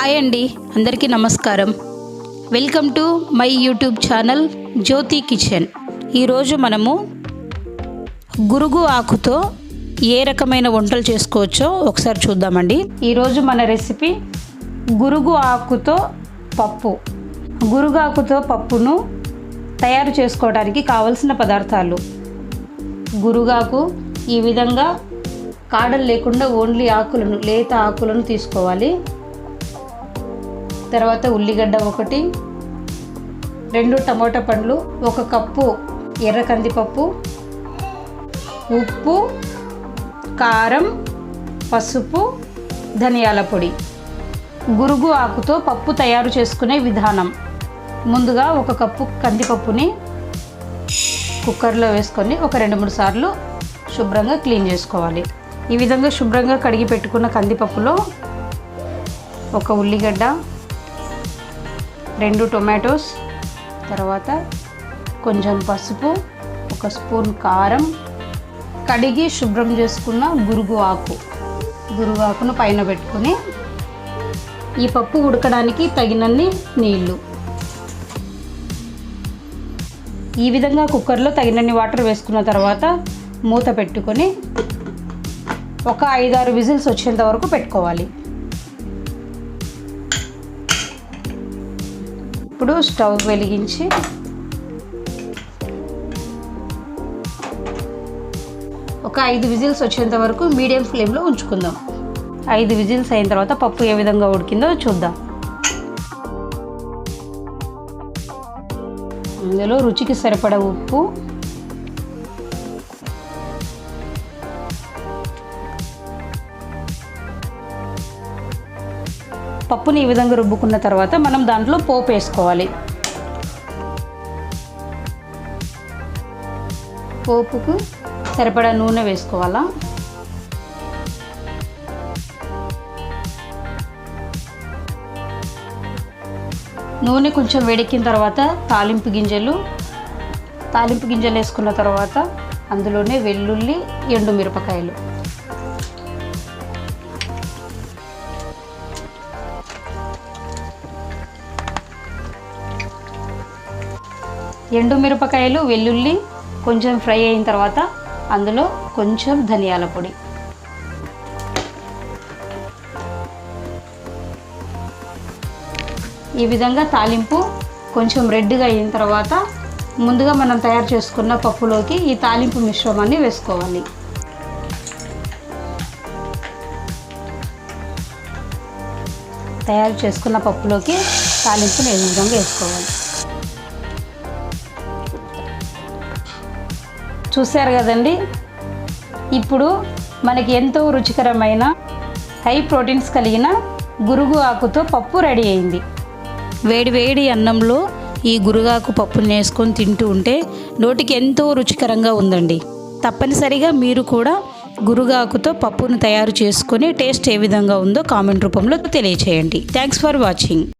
Hi అండి అందరికీ నమస్కారం. Welcome to my YouTube channel Jyothi kitchen. ఈరోజు మనము గురుగు ఆకుతో ఏ రకమైన వంటలు చేసుకోవచ్చో ఒకసారి చూద్దామండి. ఈరోజు మన రెసిపీ గురుగు ఆకుతో పప్పు. గురుగాకుతో పప్పును తయారు చేసుకోవడానికి కావలసిన పదార్థాలు. గురుగాకు ఈ విధంగా కాడలు లేకుండా ఓన్లీ ఆకులను లేత ఆకులను తీసుకోవాలి. తర్వాత ఉల్లిగడ్డ ఒకటి రెండు టమోటా పండ్లు ఒక కప్పు ఎర్ర కందిపప్పు ఉప్పు కారం పసుపు ధనియాల పొడి. గురుగు ఆకుతో పప్పు తయారు చేసుకునే విధానం. ముందుగా ఒక కప్పు కందిపప్పుని కుక్కర్లో వేసుకొని ఒక రెండు మూడు సార్లు శుభ్రంగా క్లీన్ చేసుకోవాలి. ఈ విధంగా శుభ్రంగా కడిగి పెట్టుకున్న కందిపప్పులో ఒక ఉల్లిగడ్డ రెండు టొమాటోస్ తర్వాత కొంచెం పసుపు ఒక స్పూన్ కారం. కడిగి శుభ్రం చేసుకున్న గురుగు ఆకు. గురుగు ఆకును పైన పెట్టుకొని ఈ పప్పు ఉడకడానికి తగినన్ని నీళ్ళు. ఈ విధంగా కుక్కర్లో తగినన్ని వాటర్ వేసుకున్న తర్వాత మూత పెట్టుకొని ఒక ఐదారు విజిల్స్ వచ్చేంత వరకు పెట్టుకోవాలి. ఇప్పుడు స్టవ్ వెలిగించి ఒక ఐదు విజిల్స్ వచ్చేంత వరకు మీడియం ఫ్లేమ్లో ఉంచుకుందాం. ఐదు విజిల్స్ అయిన తర్వాత పప్పు ఏ విధంగా ఉడికిందో చూద్దాం. అందులో రుచికి సరిపడ ఉప్పు పప్పుని ఈ విధంగా రుబ్బుకున్న తర్వాత మనం దాంట్లో పోపు వేసుకోవాలి. పోపుకు సరిపడా నూనె వేసుకోవాలా? నూనె కొంచెం వేడెక్కిన తర్వాత తాలింపు గింజలు తాలింపు గింజలు వేసుకున్న తర్వాత అందులోనే వెల్లుల్లి ఎండు ఎండుమిరపకాయలు ఎండు మిరపకాయలు వెల్లుల్లి కొంచెం ఫ్రై అయిన తర్వాత అందులో కొంచెం ధనియాల పొడి. ఈ విధంగా తాలింపు కొంచెం రెడ్గా అయిన తర్వాత ముందుగా మనం తయారు చేసుకున్న పప్పులోకి ఈ తాలింపు మిశ్రమాన్ని వేసుకోవాలి. తయారు చేసుకున్న పప్పులోకి తాలింపుని ఈ విధంగా వేసుకోవాలి? చూశారు కదండి? ఇప్పుడు మనకి ఎంతో రుచికరమైన హై ప్రోటీన్స్ కలిగిన గురుగు ఆకుతో పప్పు రెడీ అయింది. వేడి వేడి అన్నంలో ఈ గురుగాకు పప్పుని వేసుకొని తింటూ ఉంటే నోటికి ఎంతో రుచికరంగా ఉందండి. తప్పనిసరిగా మీరు కూడా గురుగాకుతో పప్పును తయారు చేసుకుని టేస్ట్ ఏ విధంగా ఉందో కామెంట్ రూపంలో తెలియచేయండి. Thanks for watching